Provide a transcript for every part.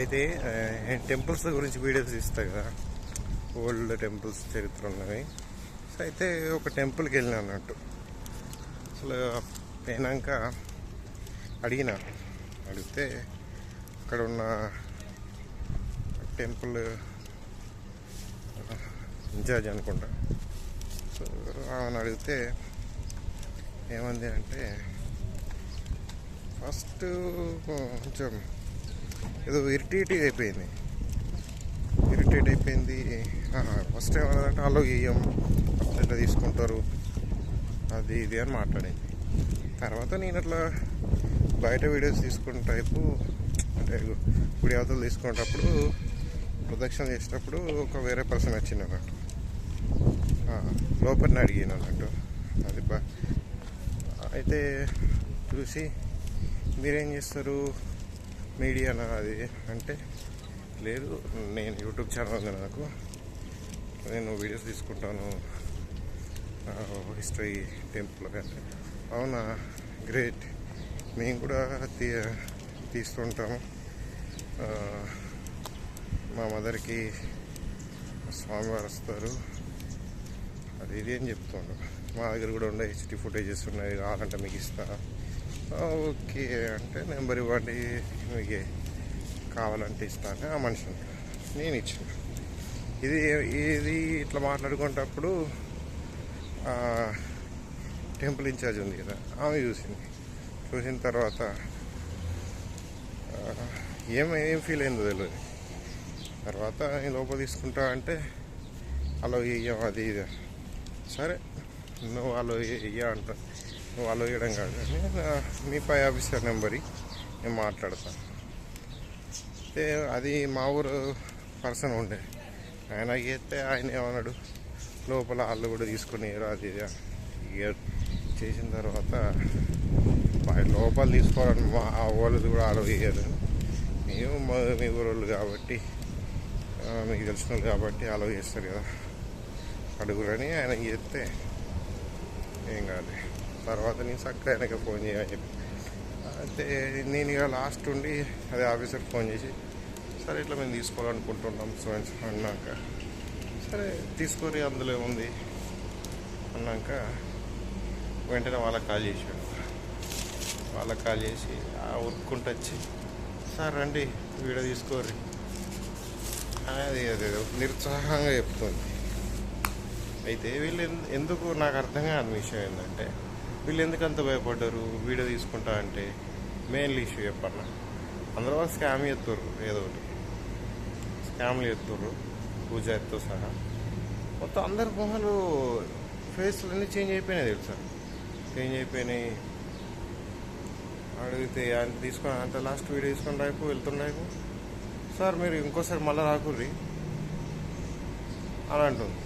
అయితే టెంపుల్స్ గురించి వీడియోస్ ఇస్తా కదా. ఓల్డ్ టెంపుల్స్ చరిత్ర ఉన్నవి సో అయితే ఒక టెంపుల్కి వెళ్ళిన అన్నట్టు. అసలు పోయినాక అడిగిన. అడిగితే అక్కడ ఉన్న టెంపుల్ ఇన్ఛార్జ్ అనుకుంటా. సో ఆమెను అడిగితే ఏమంది అంటే ఫస్ట్ కొంచెం ఏదో ఇరిటేట్ అయిపోయింది. ఇరిటేట్ అయిపోయింది. ఫస్ట్ ఏమన్నదంటే అలో ఇయ్యం అట్లా తీసుకుంటారు. అది ఇది అని మాట్లాడింది. తర్వాత నేను అట్లా బయట వీడియోస్ తీసుకున్న టైపు అంటే గుడి అవతలు తీసుకునేటప్పుడు ప్రదక్షిణ చేసేటప్పుడు ఒక వేరే పర్సన్ వచ్చింది అన్నట్టు. లోపలిని అడిగాను అన్నట్టు. అది బా అయితే చూసి మీరేం చేస్తారు? మీడియానా అది అంటే లేదు నేను యూట్యూబ్ ఛానల్ ఉంది నాకు. నేను వీడియోస్ తీసుకుంటాను. హిస్టరీ టెంపుల్ అంటే. అవునా? గ్రేట్. మేము కూడా తీ తీస్తుంటాము. మా మదర్కి స్వామివారు వస్తారు. అది ఇది అని చెప్తుండ్రు మా దగ్గర కూడా ఉండే హెచ్డి ఫుటేజెస్ ఉన్నాయి. కావాలంటే మీకు ఇస్తా. ఓకే అంటే నెంబర్ ఇవ్వండి. మీకు కావాలంటే ఇస్తాను. ఆ మనిషి నేను ఇచ్చిన. ఇది ఇది ఇట్లా మాట్లాడుకునేటప్పుడు టెంపుల్ ఇన్ఛార్జ్ ఉంది కదా ఆమె చూసింది. చూసిన తర్వాత ఆ, ఏం ఏం ఫీల్ అయిందో తెలియదు. తర్వాత ఈ లోపల తీసుకుంటా అంటే అలా ఇయ్యం అది ఇది. సరే నువ్వు అలా ఇయ్య అంట. వాళ్ళు ఇవ్వడం కాదు. కానీ మీ పై ఆఫీసర్ నెంబర్ నేను మాట్లాడతాను. అయితే అది మా ఊరు పర్సన్ ఉండే. ఆయన చేస్తే ఆయన ఏమన్నాడు లోపల వాళ్ళు కూడా తీసుకుని అది చేసిన తర్వాత లోపల తీసుకోవాలని మా ఆ వాళ్ళది కూడా ఆలో మేము మా- మీ ఊరోళ్ళు కాబట్టి మీకు తెలిసిన వాళ్ళు కాబట్టి అలో చేస్తారు కదా. అడుగురని ఆయన చెప్తే ఏం కాదు తర్వాత నేను సక్కడ ఆయనకి ఫోన్ చేయని చెప్పి. అయితే నేను ఇక లాస్ట్ ఉండి అదే ఆఫీసర్కి ఫోన్ చేసి సరే ఇట్లా మేము తీసుకోవాలనుకుంటున్నాం సో అన్నాక సరే తీసుకోరి అందులో ఉంది అన్నాక వెంటనే వాళ్ళకి కాల్ చేశాడు. వాళ్ళకి కాల్ చేసి ఆ ఉరుక్కుంటూ వచ్చి సార్ రండి వీడియో తీసుకోరి అది అదే నిరుత్సాహంగా చెప్తుంది. అయితే వీళ్ళు ఎందు- ఎందుకు నాకు అర్థం కాని విషయం ఏంటంటే వీళ్ళు ఎందుకు అంత భయపడ్డారు? వీడియో తీసుకుంటా అంటే మెయిన్లీ ఇష్యూ చెప్పన్నా అందరూ వాళ్ళు స్కామ్ చేస్తారు ఏదో ఒకటి. స్కామ్లు చేస్తారు పూజ ఎత్తో సహా. మొత్తం అందరి మొహాలు ఫేస్లు అన్నీ చేంజ్ అయిపోయినాయి తెలుసా? చేంజ్ అయిపోయినాయి. అడిగితే అంత తీసుకొని అంత లాస్ట్ వీడియో తీసుకొని రాయిపో వెళ్తున్నాయి. సార్ మీరు ఇంకోసారి మళ్ళీ రాకుర్రి. అని అంటుంది.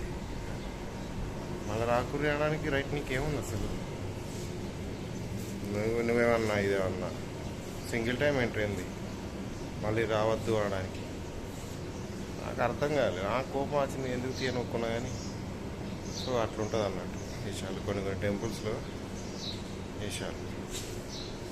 మళ్ళీ రాకుర్రి అనడానికి రైట్ నీకేముంది అసలు? నువ్వు నువ్వేమన్నా ఇదేమన్నా సింగిల్ టైం ఎంట్రీ అయింది మళ్ళీ రావద్దు అనడానికి. నాకు అర్థం కాలేదు నాకు కోపం వచ్చింది ఎందుకు తీయనొక్కున్నా కానీ సో అట్లుంటుంది అన్నట్టు విషయాలు కొన్ని కొన్ని టెంపుల్స్లో విషయాలు